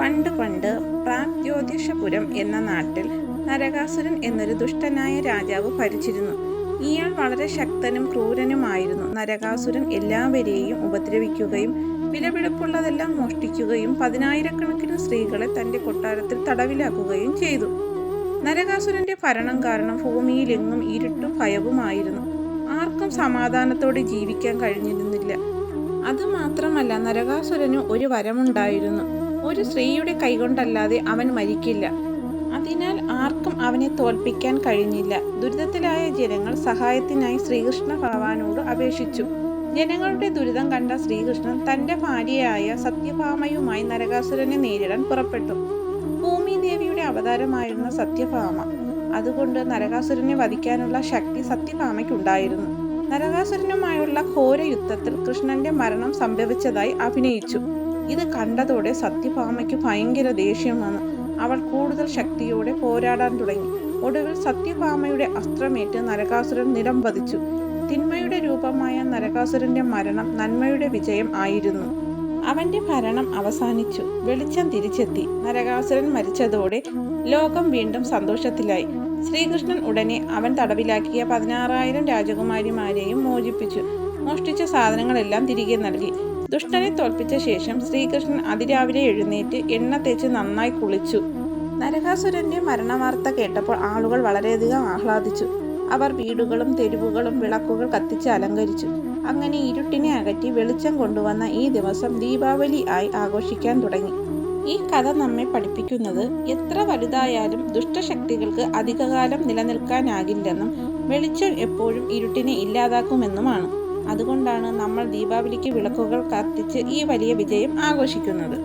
പണ്ട് പണ്ട് പ്രാഗ്ജ്യോതിഷപുരം എന്ന നാട്ടിൽ നരകാസുരൻ എന്നൊരു ദുഷ്ടനായ രാജാവ് ഭരിച്ചിരുന്നു. ഇയാൾ വളരെ ശക്തനും ക്രൂരനുമായിരുന്നു. നരകാസുരൻ എല്ലാവരെയും ഉപദ്രവിക്കുകയും വിലപിടിപ്പുള്ളതെല്ലാം മോഷ്ടിക്കുകയും പതിനായിരക്കണക്കിന് സ്ത്രീകളെ തന്റെ കൊട്ടാരത്തിൽ തടവിലാക്കുകയും ചെയ്തു. നരകാസുരന്റെ ഭരണം കാരണം ഭൂമിയിലെങ്ങും ഇരുട്ടും ഭയവുമായിരുന്നു. ആർക്കും സമാധാനത്തോടെ ജീവിക്കാൻ കഴിഞ്ഞിരുന്നില്ല. അതുമാത്രമല്ല നരകാസുരന് ഒരു വരമുണ്ടായിരുന്നു ഒരു സ്ത്രീയുടെ കൈകൊണ്ടല്ലാതെ അവൻ മരിക്കില്ല. അതിനാൽ ആർക്കും അവനെ തോൽപ്പിക്കാൻ കഴിഞ്ഞില്ല. ദുരിതത്തിലായ ജനങ്ങൾ സഹായത്തിനായി ശ്രീകൃഷ്ണ ഭഗവാനോട് അപേക്ഷിച്ചു. ജനങ്ങളുടെ ദുരിതം കണ്ട ശ്രീകൃഷ്ണൻ തന്റെ ഭാര്യയായ സത്യഭാമയുമായി നരകാസുരനെ നേരിടാൻ പുറപ്പെട്ടു. ഭൂമിദേവിയുടെ അവതാരമായിരുന്ന സത്യഭാമ. അതുകൊണ്ട് നരകാസുരനെ വധിക്കാനുള്ള ശക്തി സത്യഭാമയ്ക്കുണ്ടായിരുന്നു. നരകാസുരനുമായുള്ള ഘോര യുദ്ധത്തിൽ കൃഷ്ണന്റെ മരണം സംഭവിച്ചതായി അഭിനയിച്ചു. ഇത് കണ്ടതോടെ സത്യഭാമയ്ക്ക് ഭയങ്കര ദേഷ്യം വന്നു. അവൾ കൂടുതൽ ശക്തിയോടെ പോരാടാൻ തുടങ്ങി. ഒടുവിൽ സത്യഭാമയുടെ അസ്ത്രമേറ്റ് നരകാസുരൻ നിലം പതിച്ചു. തിന്മയുടെ രൂപമായ നരകാസുരന്റെ മരണം നന്മയുടെ വിജയം ആയിരുന്നു. അവന്റെ ഭരണം അവസാനിച്ചു. വെളിച്ചം തിരിച്ചെത്തി. നരകാസുരൻ മരിച്ചതോടെ ലോകം വീണ്ടും സന്തോഷത്തിലായി. ശ്രീകൃഷ്ണൻ ഉടനെ അവൻ തടവിലാക്കിയ പതിനാറായിരം രാജകുമാരിമാരെയും മോചിപ്പിച്ചു. മോഷ്ടിച്ച സാധനങ്ങളെല്ലാം തിരികെ നൽകി. ദുഷ്ടനെ തോൽപ്പിച്ച ശേഷം ശ്രീകൃഷ്ണൻ അതിരാവിലെ എഴുന്നേറ്റ് എണ്ണ തേച്ച് നന്നായി കുളിച്ചു. നരകാസുരന്റെ മരണവാർത്ത കേട്ടപ്പോൾ ആളുകൾ വളരെയധികം ആഹ്ലാദിച്ചു. അവർ വീടുകളും തെരുവുകളും വിളക്കുകൾ കത്തിച്ച് അലങ്കരിച്ചു. അങ്ങനെ ഇരുട്ടിനെ അകറ്റി വെളിച്ചം കൊണ്ടുവന്ന ഈ ദിവസം ദീപാവലി ആയി ആഘോഷിക്കാൻ തുടങ്ങി. ഈ കഥ നമ്മെ പഠിപ്പിക്കുന്നത് എത്ര വലുതായാലും ദുഷ്ടശക്തികൾക്ക് അധികകാലം നിലനിൽക്കാനാകില്ലെന്നും വെളിച്ചം എപ്പോഴും ഇരുട്ടിനെ ഇല്ലാതാക്കുമെന്നുമാണ്. അതുകൊണ്ടാണ് നമ്മൾ ദീപാവലിക്ക് വിളക്കുകൾ കത്തിച്ച് ഈ വലിയ വിജയം ആഘോഷിക്കുന്നത്.